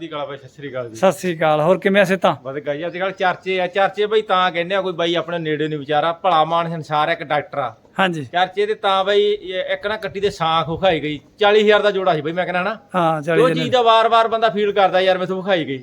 ਚੜ੍ਹਦੀ ਕਲਾ ਬਾਈ ਸਤਿ ਸ੍ਰੀ ਅਕਾਲ ਜੀ। ਸਤਿ ਸ੍ਰੀ ਅਕਾਲ ਹੋਰ ਕਿਵੇਂ ਸੇ ਤਾਂ ਵਧ ਗਈ ਅੱਜ ਕੱਲ ਚਰਚੇ ਆ ਚਰਚੇ ਬਈ ਤਾਂ ਕਹਿੰਦੇ ਆ ਕੋਈ ਬਾਈ ਆਪਣੇ ਨੇੜੇ ਨਹੀਂ ਵਿਚਾਰਾ ਭਲਾ ਮਾਨ ਸੰਸਾਰ ਇੱਕ ਡਾਕਟਰ ਆ। ਹਾਂਜੀ। ਚਰਚੇ ਤੇ ਤਾਂ ਬਈ ਇੱਕ ਨਾ ਕੱਟੀ ਦੇ ਸਾਖ ਵਿਖਾਈ ਗਈ 40000 ਦਾ ਜੋੜਾ ਸੀ ਬਈ ਮੈਂ ਕਹਿੰਦਾ ਨਾ ਹਾਂ ਉਹ ਚਲੀ ਚੀਜ਼ ਦਾ। ਵਾਰ-ਵਾਰ ਬੰਦਾ ਫੀਲ ਕਰਦਾ ਯਾਰ ਮੈਥੋਂ ਵਿਖਾਈ ਗਈ।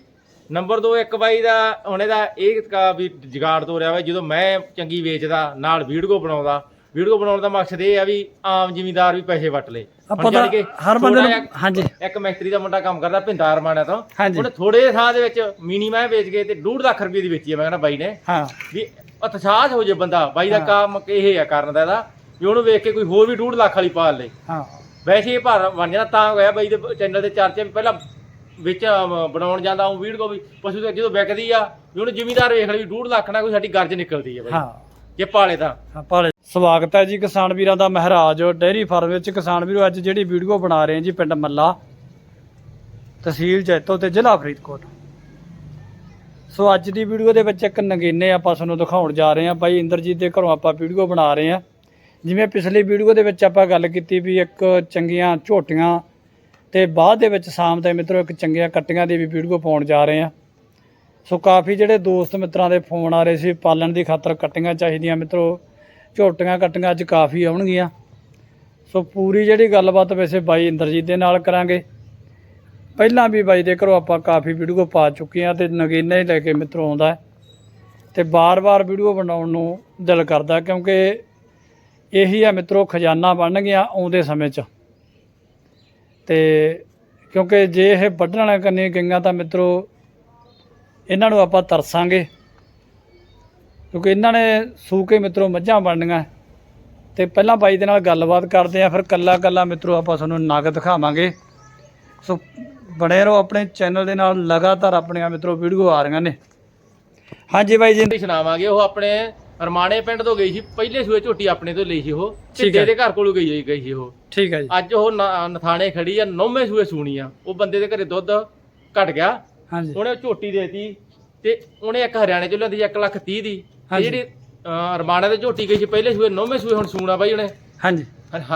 ਨੰਬਰ 2 ਇੱਕ ਬਾਈ ਦਾ ਹੁਣ ਇਹਦਾ ਇਹ ਕਾ ਵੀ ਜਗਾੜ ਤੋਂ ਰਿਹਾ ਵਾ ਜਦੋਂ ਮੈਂ ਚੰਗੀ ਵੇਚਦਾ ਨਾਲ ਵੀਡੀਓ ਬਣਾਉਂਦਾ ਵੀਡੀਓ ਬਣਾਉਣ ਦਾ ਮਕਸਦ ਇਹ ਆ ਵੀ ਆਮ ਜ਼ਿਮੀਂਦਾਰ ਵੀ ਪੈਸੇ ਵਟ ਲੇ। ਹੁਣ ਆਪਾਂ ਤਾਂ ਜਾਣੀ ਕਿ ਹਰ ਬੰਦੇ ਨੂੰ ਹਾਂਜੀ। ਇੱਕ ਮਿਸਤਰੀ ਦਾ ਮੁੰਡਾ ਕੰਮ ਕਰਦਾ ਭਿੰਦਾ ਅਰਮਾਨਾ ਤੋਂ। ਉਹਨੇ ਥੋੜੇ ਥਾਂ ਦੇ ਵਿੱਚ ਮਿਨੀ ਮੈਂ ਵੇਚ ਕੇ ਤੇ 2.5 ਲੱਖ ਰੁਪਏ ਦੀ ਵੇਚੀ ਆ ਮੈਂ ਕਹਿੰਦਾ ਬਾਈ ਨੇ। ਹਾਂ। ਵੀ ਉਤਸ਼ਾਹ ਹੋ ਜੇ ਬੰਦਾ ਬਾਈ ਦਾ ਕੰਮ ਇਹ ਆ ਕਰਨ ਦਾ ਇਹਦਾ ਵੀ ਉਹਨੂੰ ਵੇਖ ਕੇ ਕੋਈ ਹੋਰ ਵੀ 2.5 ਲੱਖ ਵਾਲੀ ਪਾਲ ਲੇ। ਹਾਂ। ਵੈਸੇ ਇਹ ਭਾਰ ਬਣ ਜਾਂਦਾ ਤਾਂ ਹੋਇਆ ਬਾਈ ਦੇ ਚੈਨਲ ਦੇ ਚਰਚੇ ਪਹਿਲਾਂ ਵਿੱਚ ਬਣਾਉਣ ਜਾਂਦਾ ਉਹ ਵੀਡੀਓ ਵੀ ਪਸ਼ੂ ਤੇ ਜਦੋਂ ਵਿਕਦੀ ਆ ਵੀ ਉਹਨੂੰ ਜ਼ਿਮੀਦਾਰ ਵੇਖ ਲਈ 2.5 ਲੱਖ ਨਾਲ ਕੋਈ ਸਾਡੀ ਗਰਜ ਨਿਕਲਦੀ ਹੈ ਬਾਈ। ਹਾਂ। ਜੇ ਪਾਲੇ ਤਾਂ। ਆਪਾਂ ਸਵਾਗਤ ਹੈ ਜੀ ਕਿਸਾਨ ਵੀਰਾਂ ਦਾ ਮਹਾਰਾਜ। ਡੇਅਰੀ ਫਾਰਮ ਵਿੱਚ ਕਿਸਾਨ ਵੀਰੋ, ਅੱਜ ਜਿਹੜੀ ਵੀਡੀਓ ਬਣਾ ਰਹੇ ਹਾਂ ਜੀ ਪਿੰਡ ਮੱਲਾ, ਤਹਿਸੀਲ ਜੈਤੋ ਤੇ ਜ਼ਿਲ੍ਹਾ ਫਰੀਦਕੋਟ। ਸੋ ਅੱਜ ਦੀ ਵੀਡੀਓ ਦੇ ਵਿੱਚ ਇੱਕ ਨਗੀਨੇ ਆਪਾਂ ਤੁਹਾਨੂੰ ਦਿਖਾਉਣ ਜਾ ਰਹੇ ਹਾਂ। ਬਾਈ ਇੰਦਰਜੀਤ ਦੇ ਘਰੋਂ ਆਪਾਂ ਵੀਡੀਓ ਬਣਾ ਰਹੇ ਹਾਂ। ਜਿਵੇਂ ਪਿਛਲੀ ਵੀਡੀਓ ਦੇ ਵਿੱਚ ਆਪਾਂ ਗੱਲ ਕੀਤੀ ਵੀ ਇੱਕ ਚੰਗੀਆਂ ਝੋਟੀਆਂ ਤੇ ਬਾਅਦ ਦੇ ਵਿੱਚ ਸ਼ਾਮ ਦੇ ਮਿੱਤਰੋ ਇੱਕ ਚੰਗੀਆਂ ਕੱਟੀਆਂ ਦੀ ਵੀ ਵੀਡੀਓ ਪਾਉਣ ਜਾ ਰਹੇ ਹਾਂ। ਸੋ ਕਾਫੀ ਜਿਹੜੇ ਦੋਸਤ ਮਿੱਤਰਾਂ ਦੇ ਫੋਨ ਆ ਰਹੇ ਸੀ, ਪਾਲਣ ਦੀ ਖਾਤਰ ਕੱਟੀਆਂ ਚਾਹੀਦੀਆਂ ਮਿੱਤਰੋ, ਝੋਟੀਆਂ ਕੱਟੀਆਂ ਅੱਜ ਕਾਫੀ ਆਉਣਗੀਆਂ। ਸੋ ਪੂਰੀ ਜਿਹੜੀ ਗੱਲਬਾਤ ਵੈਸੇ ਬਾਈ ਇੰਦਰਜੀਤ ਦੇ ਨਾਲ ਕਰਾਂਗੇ। ਪਹਿਲਾਂ ਵੀ ਬਾਈ ਦੇ ਘਰੋਂ ਆਪਾਂ ਕਾਫੀ ਵੀਡੀਓ ਪਾ ਚੁੱਕੇ ਆ ਤੇ ਨਗੀਨਾ ਹੀ ਲੈ ਕੇ ਮਿੱਤਰੋਂ ਆਉਂਦਾ ਹੈ। ਤੇ ਬਾਰ-ਬਾਰ ਵੀਡੀਓ ਬਣਾਉਣ ਨੂੰ ਦਿਲ ਕਰਦਾ ਕਿਉਂਕਿ ਇਹੀ ਆ ਮਿੱਤਰੋ, ਖਜ਼ਾਨਾ ਬਣ ਗਿਆ ਆਉਂਦੇ ਸਮੇਂ 'ਚ। ਤੇ ਕਿਉਂਕਿ ਜੇ ਇਹ ਵੱਢਣ ਵਾਲਿਆਂ ਕੰਨੇ ਗਈਆਂ ਤਾਂ ਮਿੱਤਰੋ ਇਹਨਾਂ ਨੂੰ ਆਪਾਂ ਤਰਸਾਂਗੇ। ਕਿਉਂਕਿ ਇਹਨਾਂ ਨੇ ਸੂ ਕੇ ਮਿੱਤਰੋ ਮੱਝਾਂ ਬਣਨੀਆਂ ਤੇ ਪਹਿਲਾਂ ਬਾਈ ਦੇ ਨਾਲ ਗੱਲਬਾਤ ਕਰਦੇ ਆ ਫਿਰ ਕੱਲਾ ਕੱਲਾ ਮਿੱਤਰੋ ਆਪਾਂ ਤੁਹਾਨੂੰ ਨਗ ਦਿਖਾਵਾਂਗੇ। ਸੋ ਬਣੇ ਰਹੋ ਆਪਣੇ ਚੈਨਲ ਦੇ ਨਾਲ ਲਗਾਤਾਰ ਆਪਣੀਆਂ ਮਿੱਤਰੋ ਵੀਡੀਓ ਆ ਰਹੀਆਂ ਨੇ। ਹਾਂਜੀ ਬਾਈ ਜੀ। ਦੀ ਸੁਣਾਵਾਂਗੇ ਉਹ ਆਪਣੇ ਅਰਮਾਣੇ ਪਿੰਡ ਤੋਂ ਗਈ ਸੀ ਪਹਿਲੇ ਸੂਏ ਝੋਟੀ ਆਪਣੇ ਤੋਂ ਲਈ ਸੀ ਉਹ। ਹੈ। ਦੇ ਘਰ ਕੋਲੋਂ ਗਈ ਗਈ ਸੀ ਉਹ। ਠੀਕ ਹੈ ਜੀ। ਅੱਜ ਉਹ ਨਥਾਣੇ ਖੜੀ ਆ ਨੌਵੇਂ ਸੂਏ ਸੂਣੀ ਆ। ਉਹ ਬੰਦੇ ਦੇ ਘਰੇ ਦੁੱਧ ਘਟ ਗਿਆ। ਹਾਂਜੀ। ਉਹਨੇ ਉਹ ਝੋਟੀ ਦੇਤੀ ਤੇ ਉਹਨੇ ਇੱਕ ਹਰਿਆਣੇ ਚ ਲਿਆਂਦੀ 1 ਲੱਖ 30 ਦੀ। ਤੇ ਹਾਂਜੀ। ਜਿਹੜੀ ਅਹ, ਦੇ ਝੋਟੀ ਗਈ ਸੀ ਪਹਿਲੇ ਸੂਏ ਨੌਵੇਂ ਸੂਏ ਹੁਣ ਸੂਣਾ ਬਾਈ ਉਹਨੇ। ਹਾਂਜੀ।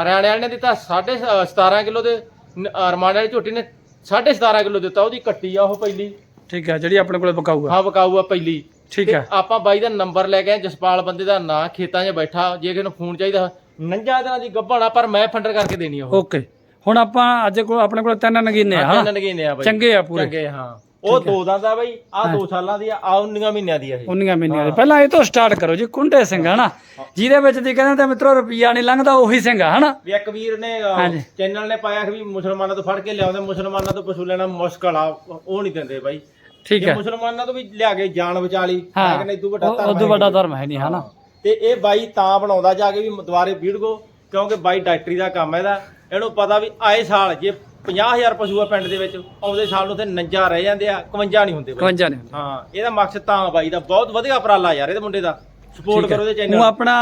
ਹਰਿਆਣੇ ਵਾਲੇ ਨੇ ਦਿੱਤਾ 17.5 ਕਿਲੋ ਦੇ ਨ- ਵਾਲੀ ਝੋਟੀ ਨੇ 17.5 ਕਿਲੋ ਦਿੱਤਾ ਉਹਦੀ ਕੱਟੀ ਆ ਉਹ ਪਹਿਲੀ। ਠੀਕ ਹੈ ਜਿਹੜੀ ਆਪਣੇ ਕੋਲੇ ਪਕਾਊਗਾ। ਹਾਂ ਵਕਾਊ ਆ ਪਹਿਲੀ। ਠੀਕ ਤੇ ਹੈ ਆਪਾਂ ਬਾਈ ਦਾ ਨੰਬਰ ਲੈ ਕੇ ਆਏ, ਜਸਪਾਲ ਬੰਦੇ ਦਾ ਨਾਂ ਖੇਤਾਂ 'ਚ ਬੈਠਾ ਜੇ ਕਿਸੇ ਨੂੰ ਫੋਨ ਚਾਹੀਦਾ ਨੰਜਾ ਦਿਨਾਂ ਦੀ ਗੱਭਣਾ ਪਰ ਮੈਂ ਫੰਡਰ ਕਰਕੇ ਦੇਣੀ ਆ ਉਹ। ਓਕੇ। ਹੁਣ ਆਪਾਂ ਅੱਜ ਕੋਲ ਆਪਣੇ ਕੋਲ ਤਿੰਨ ਨਗੀਨੇ ਆ ਹਾਂ ਹਾਂ। ਤਿੰਨ ਨਗੀਨੇ ਆ ਬਾਈ। ਚੰਗੇ ਆ ਪੂਰੇ। ਚੰਗੇ ਹਾਂ। ਉਹ ਦੋ ਦਾ ਦਾ ਬਾਈ ਆ ਦੋ ਸਾਲਾਂ ਦੀ ਆ ਆ 19 ਮਹੀਨਿਆਂ ਦੀ ਆ ਇਹ। ਉਨੀਆਂ ਮਹੀਨਿਆਂ ਦੇ। ਪਹਿਲਾਂ ਇਹ ਤੋਂ ਸਟਾਰਟ ਕਰੋ ਜੀ ਕੁੰਡੇ ਸਿੰਘ ਹਨਾ? ਜਿਹਦੇ ਵਿੱਚ ਦੀ ਕਹਿੰਦੇ ਤੇ ਮਿੱਤਰੋ ਰੁਪਈਆ ਨਹੀਂ ਲੰਘਦਾ ਉਹੀ ਸਿੰਘ ਆ ਹਨਾ? ਵੀ ਇੱਕ ਵੀਰ ਨੇ ਹਾਂਜੀ। ਚੈਨਲ ਨੇ ਪਾਇਆ ਕਿ ਵੀ ਮੁਸਲਮਾਨਾਂ ਤੋਂ ਫੜ ਕੇ ਲਿਆਉਂਦੇ ਮੁਸਲਮਾਨਾਂ ਤੋਂ ਪਸ਼ੂ ਲੈਣਾ ਮੁਸ਼ਕਲ ਆ ਉਹ ਨਹੀਂ ਦਿੰਦੇ ਬਾਈ। ਠੀਕ ਜੇ ਹੈ। ਮੁਸਲਮਾਨਾਂ ਤੋਂ ਵੀ ਲਿਆ ਕੇ ਜਾਨ ਬਚਾ ਲਈ ਹਾਂ। ਮੈਂ ਕਹਿੰਦਾ ਇਦੋਂ ਵੱਡਾ ਧਰਮ ਉਦੋਂ ਵੱਡਾ ਧਰਮ ਹੈ ਨਹੀਂ ਹਨਾ? ਤੇ ਇਹ ਬਾਈ ਤਾਂ ਬਣਾਉਂਦਾ ਜਾ ਕੇ ਵੀ ਦੁਬਾਰੇ ਵੀਡੀਓ ਕਿਉਂਕਿ ਬਾਈ ਡਾਕਟਰੀ ਦਾ ਕੰਮ ਹੈ ਇਹਦਾ। ਇਹਨੂੰ ਪਤਾ ਵੀ ਆਏ ਸਾਲ ਜੇ 50000 ਪਸ਼ੂ ਆ ਪਿੰਡ ਦੇ ਵਿੱਚ ਆਉਂਦੇ ਸਾਲ ਨੂੰ ਤੇ ਨੰਜਾ ਰਹਿ ਜਾਂਦੇ ਆ 51 ਨਹੀਂ ਹੁੰਦੇ ਬਾਈ। 51 ਨਹੀਂ ਹੁੰਦੇ। ਹਾਂ ਇਹਦਾ ਮਕਸਦ ਤਾਂ ਬਾਈ ਦਾ ਬਹੁਤ ਵਧੀਆ ਉਪਰਾਲਾ ਯਾਰ ਇਹਦੇ ਮੁੰਡੇ ਦਾ। ਸਪੋਰਟ ਹੈ। ਕਰੋ ਇਹਦੇ ਉਹ ਚੈਨਲ ਆਪਣਾ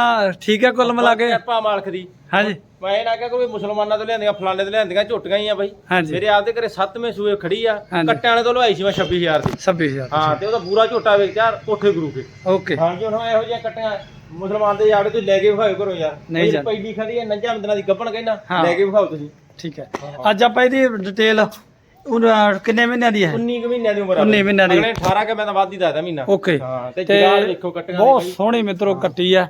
ਠੀਕ ਹੈ ਕੁੱਲ ਮਿਲਾ ਕੇ। ਕਿਰਪਾ ਮਾਲਕ ਦੀ। ਹਾਂਜੀ। ਮੈਂ ਇਹ ਨਾ ਕਿਹਾ ਕੋਈ ਮੁਸਲਮਾਨਾਂ ਤੋਂ ਲਿਆਂਦੀਆਂ ਫਲਾਣੇ ਤੋਂ ਲਿਆਂਦੀਆਂ ਝੁੱਟੀਆਂ ਹੀ ਆ ਬਾਈ। ਹਾਂਜੀ। ਮੇਰੇ ਆਪਦੇ ਘਰੇ 7ਵੇਂ ਸੂਏ ਖੜੀ ਆ ਹਾਂਜੀ। ਕੱਟਿਆਂ ਵਾਲੇ ਤੋਂ ਲਵਾਈ ਸੀ ਮੈਂ 26000 ਦੀ। 26000 ਹਾਂ ਤੇ ਉਹਦਾ ਪੂਰਾ ਝੋਟਾ ਵੇਚਿਆ ਕੋਠੇ ਗੁਰੂ ਕੇ। ਓਕੇ। ਹਾਂਜੀ ਹੁਣ ਇਹੋ ਜਿਹੀਆਂ ਕੱਟੀਆਂ ਮੁਸਲਮਾਨ ਦੇ ਯਾਰ ਤੁਸੀਂ ਲੈ ਕੇ ਵਿਖਾਓ ਕਰੋ ਯਾਰ। ਨਹੀਂ ਇਹ ਜਾਂਦੇ। ਪਹਿਲੀ ਖੜੀ ਹੈ ਨੰਜਾ ਮਦਨਾ ਦੀ ਗੱਬਣ ਕਹਿੰਦਾ ਹਾਂ। ਲੈ ਕੇ ਵਿਖਾਓ ਤੁਸੀਂ। ਠੀਕ ਹੈ। ਅੱਜ ਆਪਾਂ ਇਹਦੀ ਡਿਟੇਲ ਕਿੰਨੇ ਮਹੀਨਿਆਂ ਦੀ ਹੈ? 19 ਕੁ ਮਹੀਨਿਆਂ ਦੀ ਉਮਰ ਆ 19 ਮਹੀਨਿਆਂ ਦੀ। ਅਗਲੇ 18 ਕੇ ਮੈਂ ਤਾਂ ਵੱਧ ਹੀ ਦੱਸਦਾ ਮਹੀਨਾ। ਓਕੇ ਹਾਂ ਤੇ ਜਗਾੜ ਵੇਖੋ ਕੱਟੀਆਂ ਬਹੁਤ ਦੀ ਸੋਹਣੀ ਮਿੱਤਰੋ ਕੱਟੀ ਆ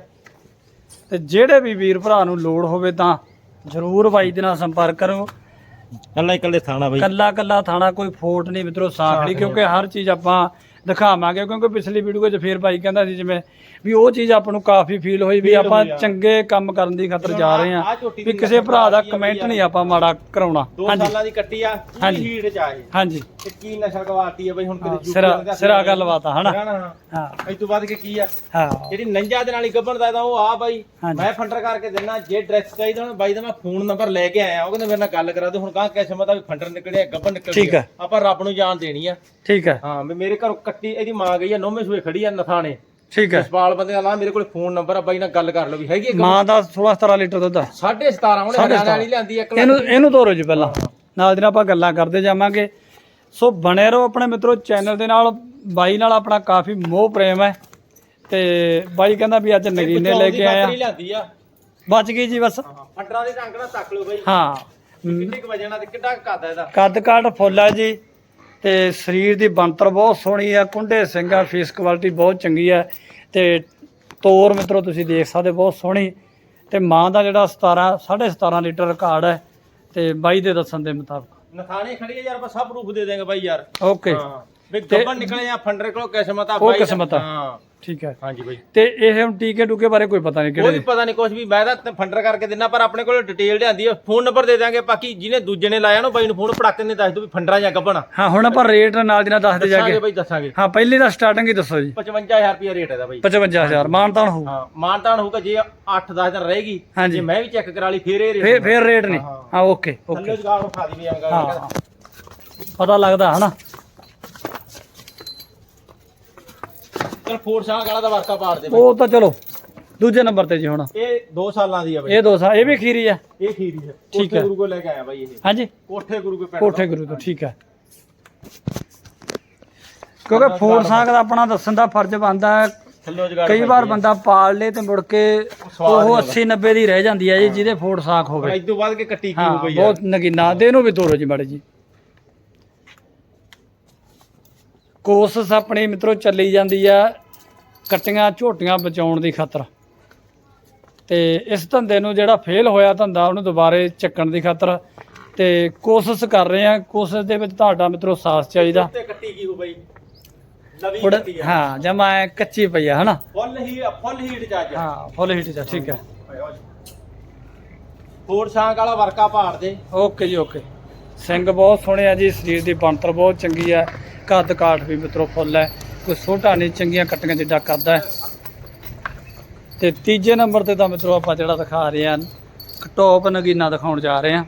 ਤੇ ਜਿਹੜੇ ਵੀ ਵੀਰ ਭਰਾ ਨੂੰ ਲੋੜ ਹੋਵੇ ਤਾਂ ਜ਼ਰੂਰ ਬਾਈ ਦੇ ਨਾਲ ਸੰਪਰਕ ਕਰੋ। ਅੱਲਾ ਇਕੱਲੇ ਥਾਣਾ ਬਾਈ। ਕੱਲਾ ਕੱਲਾ ਥਾਣਾ ਕੋਈ ਫੋਟ ਨਹੀਂ ਮਿੱਤਰੋ ਸਾਖ ਨਹੀਂ ਕਿਉਂਕਿ ਹਰ ਚੀਜ਼ ਆਪਾਂ ਦਿਖਾਵਾਂਗੇ ਕਿਉਂਕਿ ਪਿਛਲੀ ਵੀਡੀਓ 'ਚ ਫੇਰ ਭਾਈ ਕਹਿੰਦਾ ਸੀ ਜਿਵੇਂ ਵੀ ਉਹ ਚੀਜ਼ ਆਪਾਂ ਨੂੰ ਕਾਫੀ ਫੀਲ ਹੋਈ ਵੀ ਆਪਾਂ ਆ। ਚੰਗੇ ਕੰਮ ਕਰਨ ਦੀ ਖਾਤਰ ਜਾ ਰਹੇ ਝੋਟੀ ਵੀ ਕਿਸੇ ਭਰਾ ਦਾ ਆ ਕਮੈਂਟ ਨਹੀਂ ਆਪਾਂ ਮਾੜਾ ਕਰਾਉਣਾ। ਦੋ ਹਾਂਜੀ। ਸਾਲਾਂ ਦੀ ਕੱਟੀ ਆ ਹੀਟ ਚ ਆ ਇਹ। ਹਾਂਜੀ। ਤੇ ਕੀ ਨਸ਼ਲ ਗਵਾਤੀ ਆ ਬਈ ਹੁਣ ਕਿਤੇ ਸਿਰਾ ਸਿਰਾ ਗੱਲਬਾਤ ਆ ਹਨਾ? ਹਾਂ। ਹਾਂ। ਇਸ ਤੋਂ ਬਾਅਦ ਕਿ ਕੀ ਆ? ਹਾਂ। ਜਿਹੜੀ ਨੰਜਾ ਦੇ ਨਾਲ ਹੀ ਗੱਬਣ ਦਾ ਤਾਂ ਉਹ ਆ ਬਾਈ। ਮੈਂ ਫੰਡਰ ਕਰਕੇ ਦਿੰਨਾ ਜੇ ਡਰੈਸ ਚਾਹੀਦਾ ਹੁਣ ਬਾਈ ਦਾ ਮੈਂ ਫੋਨ ਨੰਬਰ ਲੈ ਕੇ ਆਇਆ। ਉਹ ਕਹਿੰਦੇ ਮੇਰੇ ਨਾਲ ਗੱਲ ਕਰਾ ਦੇ। ਹੁਣ ਕਹਾਂ ਕਿਸਮਤ ਆ ਵੀ ਫੰਡਰ ਨਿਕਲਿਆ ਗੱਬਣ ਨਿਕਲ ਗਿਆ। ਆਪਾਂ ਰੱਬ ਨੂੰ ਜਾਣ ਦੇਣੀ ਆ। ਠੀਕ ਹੈ ਹਾਂ ਵੀ ਮੇਰੇ ਘਰੋਂ ਕੱਟੀ ਇਹਦੀ ਮਾਂ ਗਈ ਆ ਨੌਵੇਂ ਸੂਏ ਖੜੀ ਆ ਨਥਾਣੇ। ਠੀਕ ਹੈ ਜਸਪਾਲ ਬੰਦੇ ਦਾ ਨਾਂ ਮੇਰੇ ਕੋਲ ਫੋਨ ਨੰਬਰ ਆ ਬਾਈ ਨਾਲ ਗੱਲ ਕਰ ਲਓ ਵੀ ਹੈਗੀ ਮਾਂ ਦਾ 16 17 ਲੀਟਰ ਦੁੱਧ ਆ। 17.5 ਉਹਨੇ ਹਰਿਆਣਾ ਵਾਲੀ ਲਿਆਂਦੀ ਇੱਕ ਇਹਨੂੰ ਇਹਨੂੰ ਤੋਰੋ ਜੀ ਪਹਿਲਾਂ। ਨਾਲ ਦੀ ਨਾਲ ਆਪਾਂ ਗੱਲਾਂ ਕਰਦੇ ਜਾਵਾਂਗੇ। ਸੋ ਬਣੇ ਰਹੋ ਆਪਣੇ ਮਿੱਤਰੋ ਚੈਨਲ ਦੇ ਨਾਲ ਬਾਈ ਨਾਲ ਆਪਣਾ ਕਾਫੀ ਮੋਹ ਪ੍ਰੇਮ ਹੈ। ਤੇ ਬਾਈ ਕਹਿੰਦਾ ਵੀ ਅੱਜ ਨਗੀਨੇ ਲੈ ਕੇ ਆਇਆ। ਬਚ ਗਈ ਜੀ ਬਸ। ਫੰਡਰਾਂ ਦੇ ਨਾਲ ਤੱਕ ਲਓ ਬਾਈ। ਹਾਂ। ਕਿੰਨੇ ਕੁ ਵਜਣਾ ਤੇ ਕਿੱਡਾ ਕੱਦ ਇਹਦਾ। ਕੱਦ ਕਾਠ ਫੁੱਲ ਜੀ। ਤੇ ਸਰੀਰ ਦੀ ਬਣਤਰ ਬਹੁਤ ਸੋਹਣੀ ਆ। ਕੁੰਡੇ ਸਿੰਘ ਫੇਸ ਕੁਆਲਿਟੀ ਬਹੁਤ ਚੰਗੀ ਆ। ਤੇ ਤੋਰ ਮਿੱਤਰੋ ਤੁਸੀਂ ਦੇਖ ਸਕਦੇ ਬਹੁਤ ਸੋਹਣੀ। ਤੇ ਮਾਂ ਦਾ ਜਿਹੜਾ 17 17.5 ਲੀਟਰ ਰਿਕਾਰਡ ਹੈ। ਤੇ ਬਾਈ ਦੇ ਦੱਸਣ ਦੇ ਮੁਤਾਬਕ। ਨਥਾਣੇ ਖੜੀ ਹੈ ਯਾਰ ਬਸ ਸਭ ਪ੍ਰੂਫ ਦੇ ਦੇਂਗੇ ਬਾਈ ਯਾਰ। ਓਕੇ ਹਾਂ। ਵੀ ਗੱਬਨ ਨਿਕਲੇ ਆ ਫੰਡਰ ਕੋਲ ਕਿਸਮਤ ਆ ਉਹ ਬਾਈ ਦਾ- ਕਿਸਮਤ ਆ। ਹਾਂ। ਠੀਕ ਹੈ। ਹਾਂਜੀ ਬਾਈ। ਤੇ ਇਹ ਹੁਣ ਟੀਕੇ ਟੂਕੇ ਬਾਰੇ ਕੋਈ ਪਤਾ ਨਹੀਂ ਕੋਈ ਕਿਹੜੇ ਪਤਾ ਨਹੀਂ ਕੁਝ ਵੀ ਮੈਂ ਤਾਂ ਫੰਡਰ ਕਰਕੇ ਦਿੰਨਾ ਪਰ ਆਪਣੇ ਕੋਲ ਡਿਟੇਲ ਲਿਆਂਦੀ ਆ। ਫੋਨ ਨੰਬਰ ਦੇ ਦਾਂਗੇ ਬਾਕੀ ਜਿਹਨੇ ਦੂਜੇ ਨੇ ਲਾਇਆ ਨਾ ਬਾਈ ਨੂੰ ਫੋਨ ਪੜਾਕੇ ਨੇ ਦੱਸ ਦੋ ਵੀ ਫੰਡਰਾਂ ਜਾਂ ਗੱਬਣ ਹਾਂ ਹੁਣ ਆਪਾਂ ਰੇਟ ਨਾਲ ਦੀ ਨਾਲ ਦੱਸਦੇ ਜਾ ਦੱਸਾਂਗੇ ਕੇ ਬਾਈ ਦੱਸਾਂਗੇ। ਹਾਂ ਪਹਿਲੀ ਦਾ ਸਟਾਰਟਿੰਗ ਹੀ ਦੱਸੋ ਜੀ। 55000 ਰੁਪਏ ਰੇਟ ਇਹਦਾ ਬਾਈ। 55000 ਮਾਨਤਾਨ ਹੋਊ। ਹਾਂ ਮਾਨਤਾਨ ਹੋਊਗਾ ਜੇ 8-10 ਦਿਨ ਰਹੇਗੀ ਹਾਂਜੀ। ਜੇ ਮੈਂ ਵੀ ਚੈੱਕ ਕਰਾ ਲਈ ਫੇਰ ਇਹ ਰੇਟ ਫੇਰ ਰੇਟ ਨਹੀਂ। ਹਾਂ। ਹਾਂ। ਓਕੇ ਓਕੇ ਥੱਲੇ ਜਗਾੜ ਖਾ ਦੀ ਵੀ ਆਂਗਾ। ਹਾਂ। ਪਤਾ ਲੱਗਦਾ ਹਨਾ? ਚਲ ਫੋਰ ਵਾਲਾ ਦਾ ਵਰਕਾ ਪਾੜ ਦੇ ਬਾਈ ਉਹ ਤਾਂ ਚਲੋ ਦੂਜੇ ਨੰਬਰ ਤੇ ਜੀ ਹੁਣ। ਇਹ 2 ਸਾਲਾਂ ਦੀ ਆ ਬਾਈ। ਇਹ ਦੋ ਸਾ ਇਹ ਵੀ ਖੀਰੀ ਆ? ਇਹ ਖੀਰੀ ਹੈ ਠੀਕ ਕੋਠੇ ਹੈ। ਗੁਰੂ ਕੋ ਲੈ ਕੇ ਆਇਆ ਬਾਈ ਇਹ। ਹਾਂਜੀ। ਕੋਠੇ ਗੁਰੂ ਕੋ ਪਿੰਡ ਕੋਠੇ ਗੁਰੂ ਤੋਂ ਠੀਕ ਹੈ ਕਿਉਂਕਿ ਫੂਡ ਸਾਗ ਦਾ ਆਪਣਾ ਦੱਸਣ ਦਾ ਫਰਜ਼ ਬਣਦਾ ਹੈ। ਥੱਲੇ ਜਗਾੜ ਕਈ ਵਾਰ ਬੰਦਾ ਪਾਲ ਲੇ ਤੇ ਮੁੜ ਕੇ ਸਵਾਦ ਉਹ ਨਹੀਂ 80 90 ਦੀ ਰਹਿ ਜਾਂਦੀ ਹੈ ਜੀ ਜਿਹਦੇ ਫੂਡ ਸਾਗ ਹੋਵੇ। ਇਸ ਤੋਂ ਬਾਅਦ ਕੇ ਕੱਟੀ ਕੀ ਹਾਂ ਹੋ ਗਈ ਯਾਰ ਬਹੁਤ ਨਗੀਨਾ। ਦੇ ਨੂੰ ਵੀ ਤੋਰੋ ਜੀ ਮਾੜੇ ਜੀ। ਕੋਸ਼ਿਸ਼ ਆਪਣੀ ਮਿੱਤਰੋ ਚੱਲੀ ਜਾਂਦੀ ਆ ਕੱਟੀਆਂ ਝੋਟੀਆਂ ਬਚਾਉਣ ਦੀ ਖਾਤਰ। ਤੇ ਇਸ ਧੰਦੇ ਨੂੰ ਜਿਹੜਾ ਫੇਲ ਹੋਇਆ ਧੰਦਾ ਉਹਨੂੰ ਦੁਬਾਰੇ ਚੱਕਣ ਦੀ ਖਾਤਰ ਤੇ ਕੋਸ਼ਿਸ਼ ਕਰ ਰਹੇ ਆ। ਕੋਸ਼ਿਸ਼ ਦੇ ਵਿੱਚ ਤੁਹਾਡਾ ਮਿੱਤਰੋ ਸਾਥ ਚਾਹੀਦਾ। ਤੇ ਕੱਟੀ ਕੀ ਹੋ ਬਈ? ਨਵੀਂ ਕੱਟੀ ਆ। ਹਾਂ ਜਮਾ ਕੱਚੀ ਪਈ ਆ ਹਨਾ? ਫੁੱਲ ਹੀ ਫੁੱਲ ਹੀਟ ਚ ਅੱਜ ਹਾਂ ਫੁੱਲ ਹੀਟ ਚ ਠੀਕ ਹੈ। ਫੋਰ ਸ਼ਾਂਗ ਵਾਲਾ ਵਰਕਾ ਪਾੜ ਦੇ। ਓਕੇ ਜੀ ਓਕੇ। ਸਿੰਘ ਬਹੁਤ ਸੋਹਣੇ ਆ ਜੀ ਸਰੀਰ ਦੀ ਬਣਤਰ ਬਹੁਤ ਚੰਗੀ ਆ। ਕੱਦ ਕਾਠ ਵੀ ਮਿੱਤਰੋ ਫੁੱਲ ਹੈ। ਕੋਈ ਛੋਟਾ ਨਹੀਂ ਚੰਗੀਆਂ ਕੱਟੀਆਂ ਜਿੱਡਾ ਕਰਦਾ ਹੈ। ਤੇ ਤੀਜੇ ਨੰਬਰ ਤੇ ਤਾਂ ਮਿੱਤਰੋ ਆਪਾਂ ਜਿਹੜਾ ਦਿਖਾ ਰਹੇ ਆ ਟੌਪ ਨਗੀਨਾ ਦਿਖਾਉਣ ਜਾ ਰਹੇ ਆ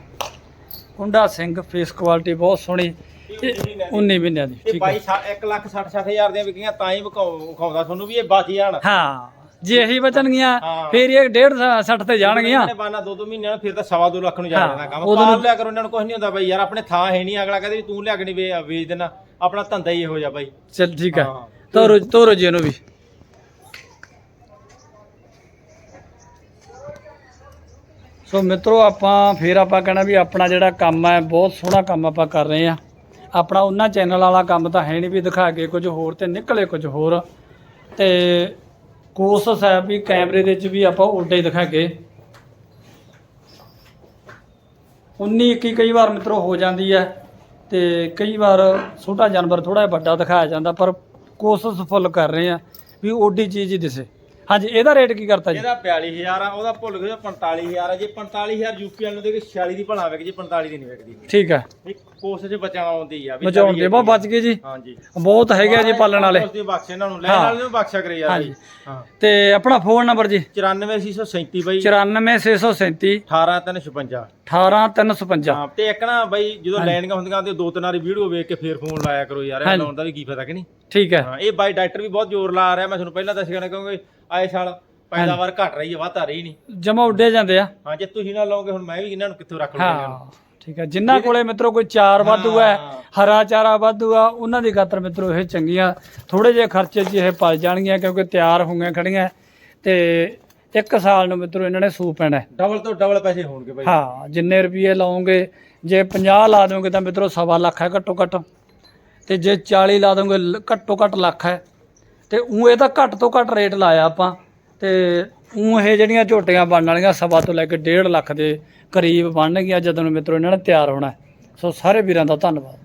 ਕੁੰਡਾ ਸਿੰਘ ਫੇਸ ਕੁਆਲਿਟੀ ਬਹੁਤ ਸੋਹਣੀ ਇਹ 19 ਮਹੀਨਿਆਂ ਦੀ ਠੀਕ ਹੈ। 1 ਲੱਖ 60 60 ਹਜ਼ਾਰ ਦੀਆਂ ਵਿਕੀਆਂ ਤਾਂ ਹੀ ਵਿਖਾਉਂਦਾ ਤੁਹਾਨੂੰ ਵੀ ਇਹ ਬਚ ਜਾਣ ਹਾਂ। ਜੇ ਇਹੀ ਬਚਣਗੀਆਂ ਹਾਂ। ਫੇਰ ਇਹ 1.5 60 ਤੇ ਜਾਣਗੀਆਂ। ਇਹਨੇ ਬਾਨਾ ਦੋ ਦੋ ਮਹੀਨਿਆਂ ਨਾਲ ਫਿਰ ਤਾਂ ਸਵਾ ਦੋ ਲੱਖ ਨੂੰ ਜਾ ਹਾਂ, ਜਾਣਾ ਕੰਮ। ਉਦੋਂ ਪਾਲ ਨੂੰ- ਲਿਆ ਕਰੋ ਇਹਨਾਂ ਨੂੰ ਕੁਝ ਨਹੀਂ ਹੁੰਦਾ ਬਾਈ ਯਾਰ ਆਪਣੇ ਥਾਂ ਹੈ ਨਹੀਂ ਅਗਲਾ ਕਹਿੰਦੇ ਵੀ ਤੂੰ ਲਿਆ ਕੇ ਨਹੀਂ ਵੇ- ਵੇਚ ਦੇਣਾ। ਆਪਣਾ ਧੰਦਾ ਹੀ ਇਹੋ ਜਿਹਾ ਬਾਈ। ਚਲ ਠੀਕ ਹੈ। ਹਾਂ। ਤੋਰੋ ਤੋਰੋ ਜੀ ਇਹਨੂੰ ਵੀ। ਸੋ ਮਿੱਤਰੋ ਆਪਾਂ ਫੇਰ ਆਪਾਂ ਕਹਿਣਾ ਵੀ ਆਪਣਾ ਜਿਹੜਾ ਕੰਮ ਹੈ ਬਹੁਤ ਸੋਹਣਾ ਕੰਮ ਆਪਾਂ ਕਰ ਰਹੇ ਆ ਆਪਣਾ ਉਹਨਾਂ ਚੈਨਲ ਵਾਲਾ ਕੰਮ ਤਾਂ ਹੈ ਨਹੀਂ ਵੀ ਦਿਖਾ ਕੇ ਕੁਝ ਹੋਰ ਤੇ ਨਿਕਲੇ ਕੁਝ ਹੋਰ। ਤੇ ਕੋਸ਼ਿਸ਼ ਹੈ ਵੀ ਕੈਮਰੇ ਦੇ ਵਿੱਚ ਵੀ ਆਪਾਂ ਉਲਟਾ ਹੀ ਦਿਖਾ ਕੇ 19 21 ਕਈ ਵਾਰ ਮਿੱਤਰੋ ਹੋ ਜਾਂਦੀ ਹੈ ਤੇ ਕਈ ਵਾਰ ਛੋਟਾ ਜਾਨਵਰ ਥੋੜਾ ਜਿਹਾ ਵੱਡਾ ਦਿਖਾਇਆ ਜਾਂਦਾ, ਪਰ ਕੋਸ਼ਿਸ਼ ਫੁੱਲ ਕਰ ਰਹੇ ਆ ਵੀ ਓਡੀ ਚੀਜ਼ ਹੀ ਦਿਸੇ। ਹਾਂਜੀ ਇਹਦਾ ਰੇਟ ਕੀ ਕਰਤਾ ਜੀ? ਇਹਦਾ 42000 ਆ ਉਹਦਾ ਭੁੱਲ ਗਿਆ 45000 ਆ। ਜੇ 45000 ਯੂਪੀ ਵਾਲ ਨੂੰ ਦੇ ਕੇ 46 ਦੀ ਭਲਾ ਵੇਕ ਜੇ 45 ਦੀ ਨਹੀਂ ਵੇਕਦੀ ਠੀਕ ਹੈ ਇੱਕ ਕੋਸ਼ਿਸ਼ ਬਚਾਉਣ ਦੀ ਆ ਵੀ ਬਚਾਉਣ ਦੇ ਬਹੁਤ ਬਚ ਗਏ ਜੀ। ਹਾਂਜੀ। ਬਹੁਤ ਹੈਗੇ ਆ ਜੀ ਪਾਲਣ ਵਾਲੇ। ਉਸ ਦੀ ਬਖਸ਼ ਇਹਨਾਂ ਨੂੰ ਲੈਣ। ਵਾਲੇ ਨੂੰ ਬਖਸ਼ਿਆ ਕਰੇ ਯਾਰ। ਬਾਈ। ਹਾਂ। ਤੇ ਆਪਣਾ ਫੋਨ ਨੰਬਰ ਜੀ? 94637 ਬਾਈ। 94637 18356 18356 ਹਾਂ ਤੇ ਇੱਕ ਨਾ ਬਾਈ ਜਦੋਂ ਲੈਣੀਆਂ ਹੁੰਦੀਆਂ ਤੇ ਦੋ ਤਿੰਨ ਵਾਰੀ ਵੀਡੀਓ ਵੇਖ ਕੇ ਫੇਰ ਫੋਨ ਲਾਇਆ ਕਰੋ ਯਾਰ। ਇਹ ਹਾਂਜੀ। ਲਾਉਣ ਦਾ ਵੀ ਕੀ ਫਾਇਦਾ ਕਿ ਨਹੀਂ? ਠੀਕ ਹੈ। ਹਾਂ ਇਹ ਬਾਈ ਡਾਕਟਰ ਵੀ ਬਹੁਤ ਜ਼ੋਰ ਲਾ ਰਿਹਾ। ਮੈਂ ਤੁਹਾਨੂੰ ਪਹਿਲਾਂ ਦੱਸਿਆ ਨਾ ਕਿਉਂਕਿ ਆਏ ਸਾਲ ਪੈਦਾਵਾਰ ਘਟ ਰਹੀ ਹੈ ਵੱਧ ਆ ਰਹੀ ਨਹੀਂ। ਜਮਾ ਉੱਡੇ ਜਾਂਦੇ ਆ। ਹਾਂ ਜੇ ਤੁਸੀਂ ਨਾ ਲਾਓਗੇ ਹੁਣ ਮੈਂ ਵੀ ਇਹਨਾਂ ਨੂੰ ਕਿੱਥੋਂ ਰੱਖ ਲਵਾਂਗਾ ਹਾਂ ਠੀਕ ਹੈ ਜਿਨ੍ਹਾਂ ਕੋਲੇ ਮਿੱਤਰੋ ਕੋਈ ਚਾਰ ਵਾਧੂ ਹੈ। ਹਰਾ ਚਾਰਾ ਵਾਧੂ ਆ ਉਹਨਾਂ ਦੀ ਖਾਤਰ ਮਿੱਤਰੋ ਇਹ ਚੰਗੀਆਂ ਥੋੜੇ ਜਿਹੇ ਖਰਚੇ 'ਚ ਇਹ ਪਲ ਜਾਣਗੀਆਂ ਕਿਉਂਕਿ ਤਿਆਰ ਹੋਈਆਂ ਖੜੀਆਂ। ਤੇ ਇੱਕ ਸਾਲ ਨੂੰ ਮਿੱਤਰੋ ਇਹਨਾਂ ਨੇ ਸੂ ਪੈਣਾ। ਹੈ। ਡਬਲ ਤੋਂ ਡਬਲ ਪੈਸੇ ਹੋਣਗੇ ਬਾਈ। ਹਾਂ ਜਿੰਨੇ ਰੁਪਏ ਲਾਓਗੇ ਜੇ 50 ਲਾ ਦੋਗੇ ਤਾਂ ਮਿੱਤਰੋ ਸਵਾ ਲੱਖ ਹੈ ਘੱਟੋ ਘੱਟ। ਤੇ ਜੇ 40 ਲਾ ਦੋਗੇ ਲ- ਘੱਟੋ ਘੱਟ ਲੱਖ ਹੈ। ਤੇ ਉਹ ਇਹ ਤਾਂ ਘੱਟ ਤੋਂ ਘੱਟ ਰੇਟ ਲਾਇਆ ਆਪਾਂ। ਤੇ ਉਹ ਇਹ ਜਿਹੜੀਆਂ ਝੋਟੀਆਂ ਬਣਨ ਵਾਲੀਆਂ ਸਵਾ ਤੋਂ ਲੈ ਕੇ 1.5 ਲੱਖ ਦੇ ਕਰੀਬ ਬਣਨਗੀਆਂ ਜਦੋਂ ਨੂੰ ਮਿੱਤਰੋ, ਇਹਨਾਂ ਨੇ ਤਿਆਰ ਹੋਣਾ ਸੋ ਸਾਰੇ ਵੀਰਾਂ ਦਾ ਧੰਨਵਾਦ।